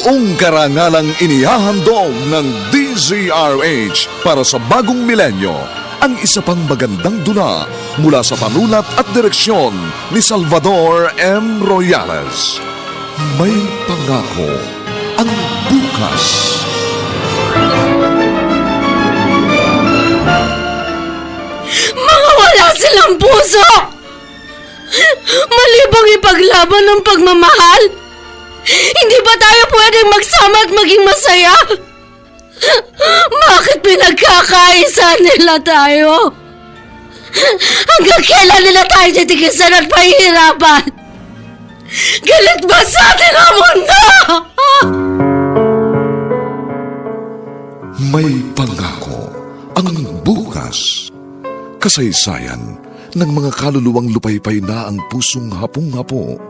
Buong karangalang inihahandog ng DZRH para sa bagong milenyo ang isa pang magandang dula mula sa panulat at direksyon ni Salvador M. Royales. May pangako ang bukas. Mga wala silang puso! Malibang ipaglaban ng pagmamahal! Hindi ba tayo pwedeng magsama at maging masaya? Bakit pinagkakaisa nila tayo? Hanggang kailan nila tayo titigisan at pahihirapan? Galit ba sa atin ang mundo? May pangako ang bukas. Kasaysayan ng mga kaluluwang lupaypay na ang pusong hapong-hapo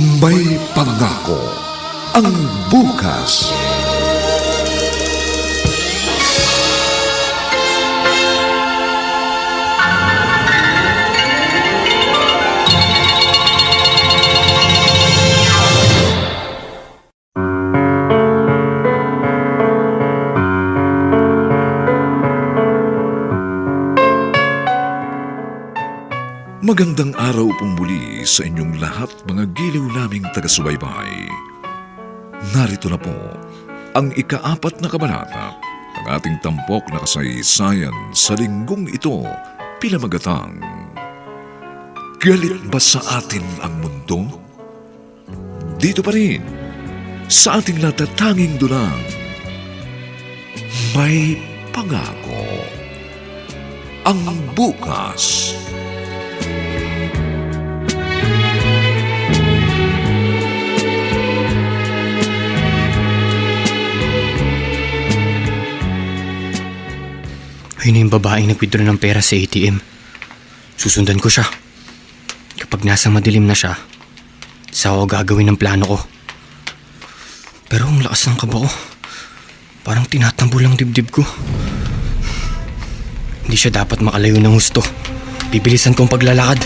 May pangako ang bukas. Magandang araw pong muli sa inyong lahat mga giliw naming taga-subaybay. Narito na po ang ikaapat na kabanata ng ating tampok na kasaysayan sa linggong ito pinamagatang Galit ba sa atin ang mundo? Dito pa rin sa ating natatanging dulang may pangako ang bukas. Ayun na yung babaeng nag-withdraw ng pera sa ATM. Susundan ko siya. Kapag nasa madilim na siya, sa ako gagawin ng plano ko. Pero ang lakas ng kaba ko. Parang tinatambol ang dibdib ko. Hindi siya dapat makalayo ng husto. Bibilisan kong paglalakad.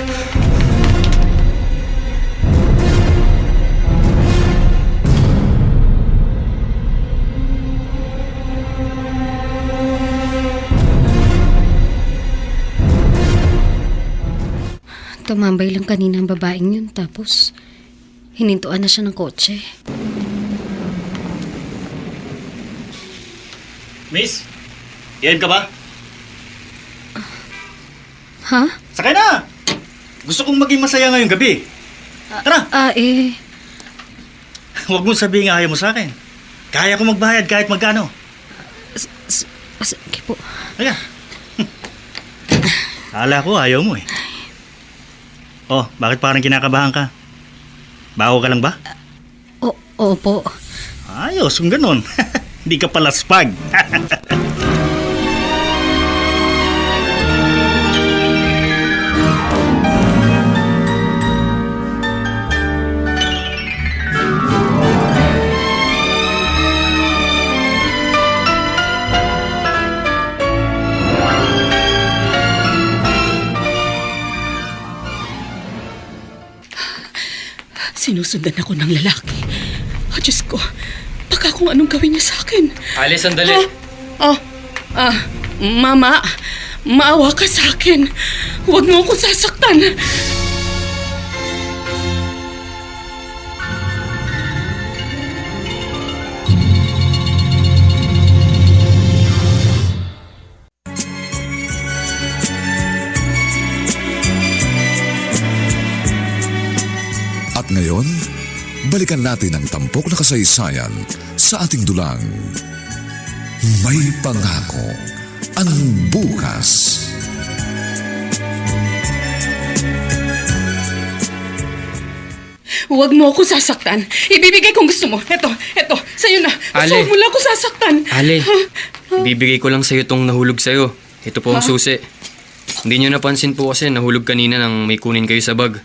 Tumambay lang kanina ang babaeng yun tapos hinintuan na siya ng kotse. Miss, yan ka ba? Ha? Sakay na! Gusto kong maging masaya ngayong gabi. Tara, Ah, eh, huwag mong sabihin ayaw mo sa akin. Kaya ko magbayad kahit magkano. s- s- sige po. Halika. Kala ko ayaw mo eh. Oh, bakit parang kinakabahan ka? Bago ka lang ba? O, opo. Ayos, kung ganun. Hindi ka palaspag. Sinusundan ako ng lalaki. Oh, Diyos ko. Baka kung anong gawin niya sa akin. Ali, sandali. Oh, ah, mama, maawa ka sa akin. Huwag mo akong sasaktan. Balikan natin ang tampok na kasaysayan sa ating dulang. May pangako ang bukas. Huwag mo ako sasaktan. Ibibigay kung gusto mo. Eto, eto, sa'yo na. Ale. Huwag mo lang ako sasaktan. Ale, bibigay ko lang sa'yo tong nahulog sa'yo. Ito po ang susi. Hindi nyo napansin po kasi nahulog kanina nang may kunin kayo sa bag.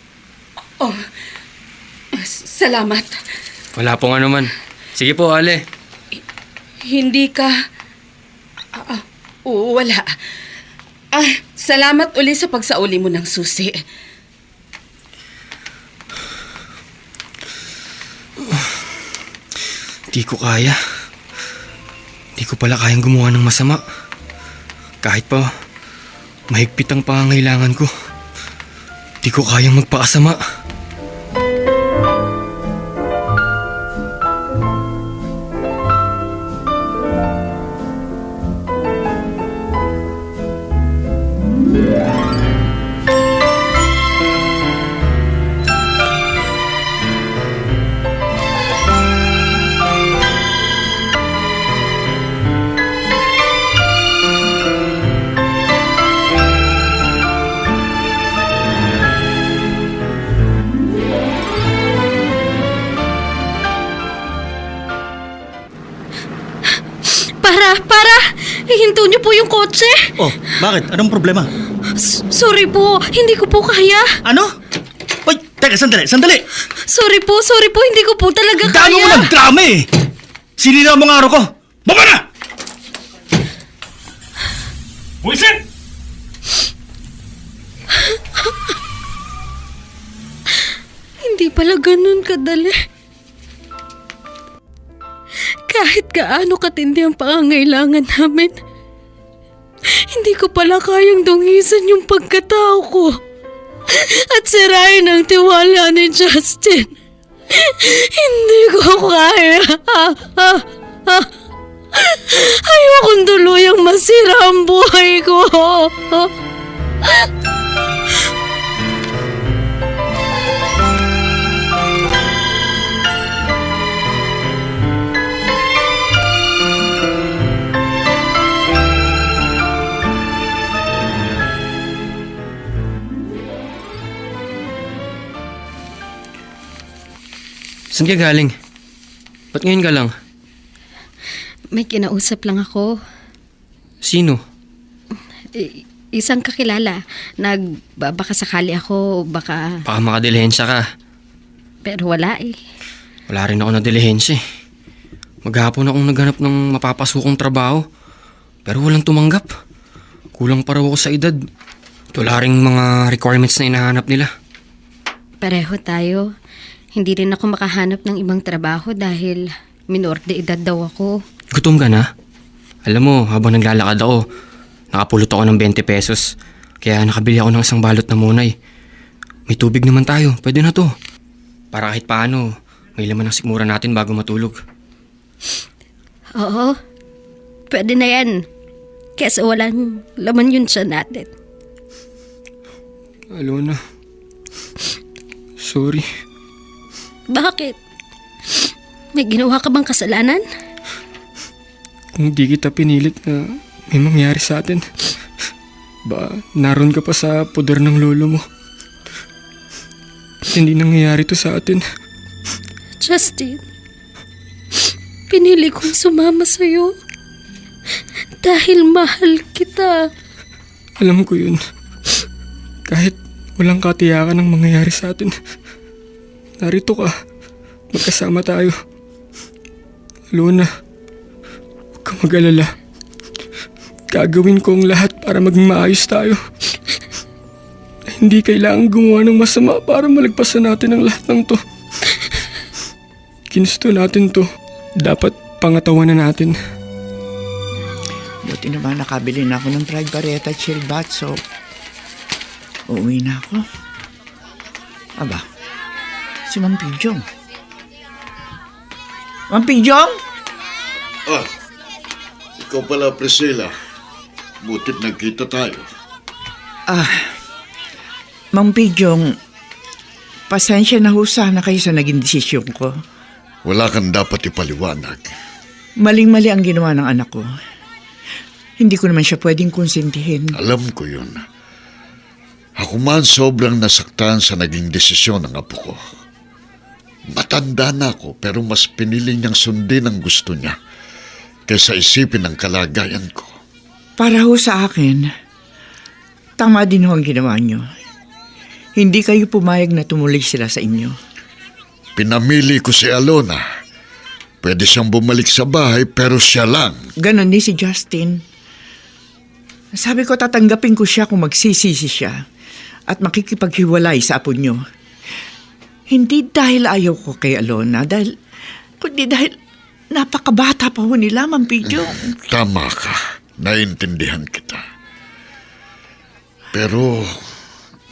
Oh, salamat. Wala pong ano man. Sige po, Ale. Hindi ka... Ah, ah, oo, wala. Ah, salamat uli sa pagsauli mo ng susi. Di ko kaya. Di ko pala kayang gumawa ng masama. Kahit pa mahigpit ang pangangailangan ko. Di ko kayang magpakasama. Para, para! Ihinto niyo po yung kotse! Oh, bakit? Anong problema? S- sorry po, hindi ko po kaya. Ano? Uy, teka, sandali, sandali! Sorry po, sorry po, hindi ko po talaga Dami mo kaya. ng drama eh! Sinira mo ang araw ko! Baba na! Buisit! Hindi pala ganun kadali. Kahit gaano katindi ang pangangailangan namin, hindi ko pala kayang dungisan yung pagkatao ko at sirain ang tiwala ni Justin. Hindi ko kaya. Ayokong tuluyang masira ang buhay ko. Saan ka galing? Ba't ngayon ka lang? May kinausap lang ako. Sino? I- isang kakilala. Nag, ba- baka sakali ako, baka, Baka makadilihensya ka. pero wala eh. Wala rin ako na dilihensya eh. Maghapon akong naghanap ng mapapasukong trabaho. Pero walang tumanggap. Kulang pa raw ako sa edad. Wala ring mga requirements na inahanap nila. Pareho tayo. Hindi rin ako makahanap ng ibang trabaho dahil minor de edad daw ako. Gutom ka na? Alam mo, habang naglalakad ako, nakapulot ako ng 20 pesos. Kaya nakabili ako ng isang balot na munay. May tubig naman tayo, pwede na to. Para kahit paano, may laman ng sikmura natin bago matulog. Oo, pwede na yan. Kesa walang laman yun siya natin. Alona, sorry. Bakit? May ginawa ka bang kasalanan? Kung di kita pinilit na may mangyari sa atin, ba naroon ka pa sa poder ng lolo mo. At hindi nangyayari to sa atin. Justin, pinili kong sumama sa'yo dahil mahal kita. Alam ko yun. Kahit walang katiyakan ang mangyayari sa atin. Narito ka. Magkasama tayo. Luna, huwag ka mag-alala. Gagawin ko ang lahat para maging maayos tayo. Hindi kailangan gumawa ng masama para malagpasan natin ang lahat ng to. Ginusto natin to. Dapat pangatawanan natin. Buti naman nakabili na ako ng fried barretta at chilled bath, so uuwi na ako. Aba, si Mang Pijong. Mang Pijong? Ah, ikaw pala, Priscilla. Butit nagkita tayo. Ah, Mang Pijong, Pasensya na ho sana kayo sa naging desisyon ko. Wala kang dapat ipaliwanag. Maling-mali ang ginawa ng anak ko. Hindi ko naman siya pwedeng konsentihin. Alam ko yun. Ako man sobrang nasaktan sa naging desisyon ng apo ko. Matanda na ako pero mas pinili niyang sundin ang gusto niya kaysa isipin ang kalagayan ko. Para ho sa akin, tama din ho ang ginawa niyo. Hindi kayo pumayag na tumuloy sila sa inyo. Pinamili ko si Alona. Pwede siyang bumalik sa bahay pero siya lang. Ganon din si Justin. Sabi ko tatanggapin ko siya kung magsisisi siya at makikipaghiwalay sa apo niyo. Hindi dahil ayaw ko kay Alona, dahil, kundi dahil napakabata pa ho nila, Ma'am Pidyo. Tama ka. Naintindihan kita. Pero,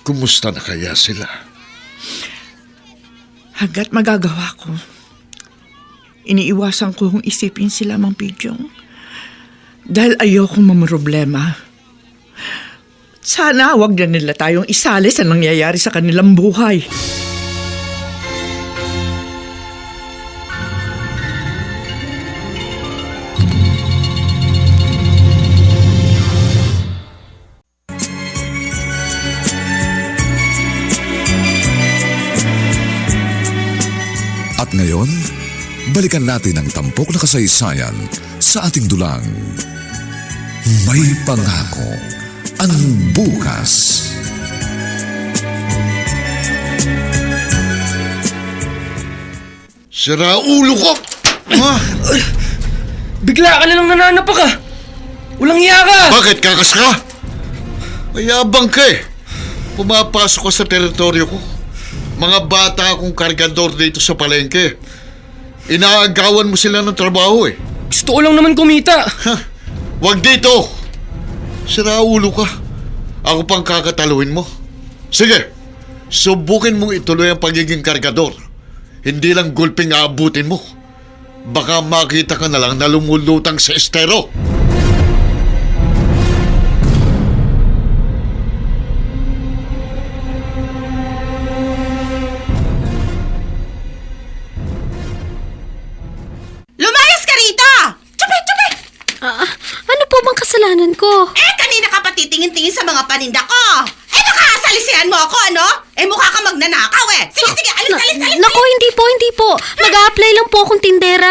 kumusta na kaya sila? Hanggat magagawa ko, iniiwasan ko kung isipin sila, Mang Pidyong. Dahil ayokong mamroblema. Sana wag na nila tayong isali sa nangyayari sa kanilang buhay. Ngayon, balikan natin ang tampok na kasaysayan sa ating dulang. May pangako ang bukas. Sira ulo ko! Ha? Bigla ka na lang nananapak ka! Walang iya ka! Bakit kakas ka? Mayabang ka eh. Pumapasok ka sa teritoryo ko. Mga bata akong kargador dito sa palengke. Inaagawan mo sila ng trabaho eh. Gusto ko lang naman kumita! Ha? Wag dito! Sira ulo ka. Ako pang kakataluin mo. Sige, subukin mong ituloy ang pagiging kargador. Hindi lang gulping aabutin mo. Baka makita ka na lang na lumulutang sa estero. Mga paninda ko. Eh, baka asalisihan mo ako, ano? Eh, mukha ka magnanakaw eh. Sige, sige, alis, alis, alis, Naku, alis. hindi po, hindi po. Nag-a-apply lang po akong tindera.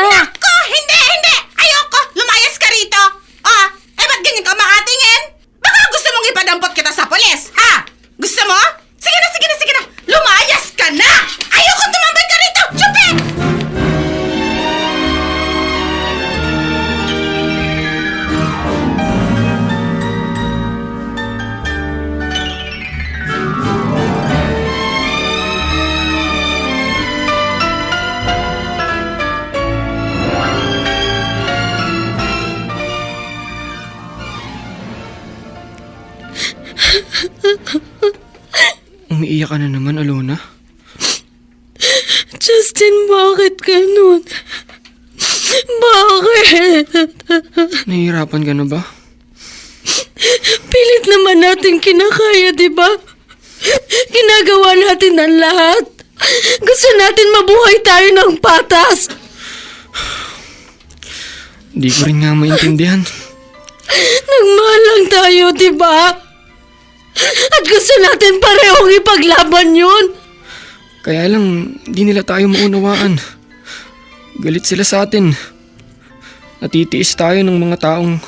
Justin, bakit ganun? Bakit? Nahihirapan ka na ba? Pilit naman natin kinakaya, di ba? Ginagawa natin ang lahat. Gusto natin mabuhay tayo ng patas. Di ko rin nga maintindihan. Nagmahal lang tayo, di ba? At gusto natin parehong ipaglaban yun. Kaya lang, di nila tayo maunawaan. Galit sila sa atin. Natitiis tayo ng mga taong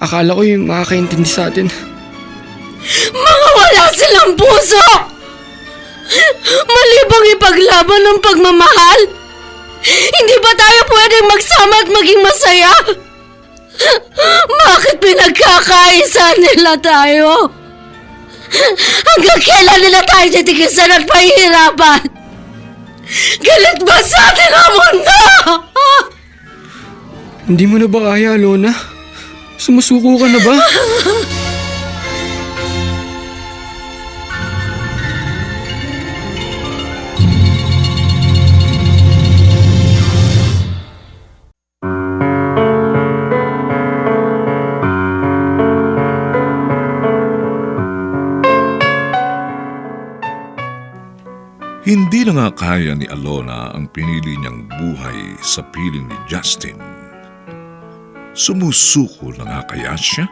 akala ko'y makakaintindi sa atin. Mga wala silang puso! Malibang ipaglaban ng pagmamahal! Hindi ba tayo pwedeng magsama at maging masaya? Bakit pinagkakaisa nila tayo? Hanggang kailan nila tayo titigisan at pahihirapan? Galit ba sa atin ang mundo? Hindi mo na ba kaya, Alona? Sumusuko ka na ba? Hindi na nga kaya ni Alona ang pinili niyang buhay sa piling ni Justin. Sumusuko na nga kaya siya?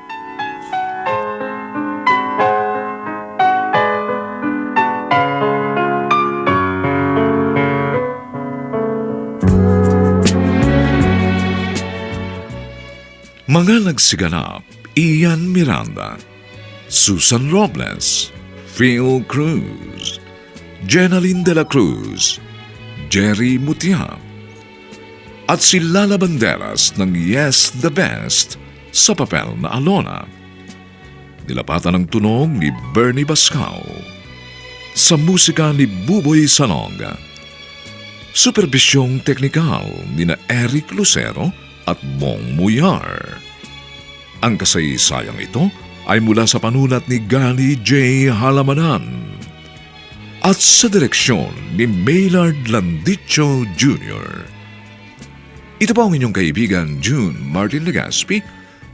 Mga nagsiganap, Ian Miranda, Susan Robles, Phil Cruz, Jenaline de la Cruz, Jerry Mutia, at si Lala Banderas ng Yes the Best sa papel na Alona. Nilapatan ng tunog ni Bernie Bascao. Sa musika ni Buboy Salonga. Superbisyong teknikal ni na Eric Lucero at Bong Muyar. Ang kasaysayang ito ay mula sa panulat ni Gali J. Halamanan at sa direksyon ni Maynard Landicho Jr. Ito po ang inyong kaibigan June Martin Legaspi,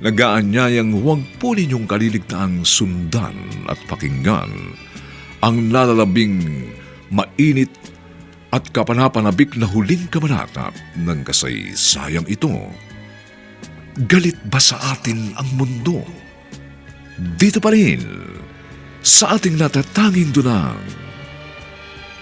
nag-aanyayang huwag po ninyong kaliligtaang sundan at pakinggan ang nalalabing mainit at kapanapanabik na huling kabanata ng kasaysayang ito. Galit ba sa atin ang mundo? Dito pa rin, sa ating natatanging dunang,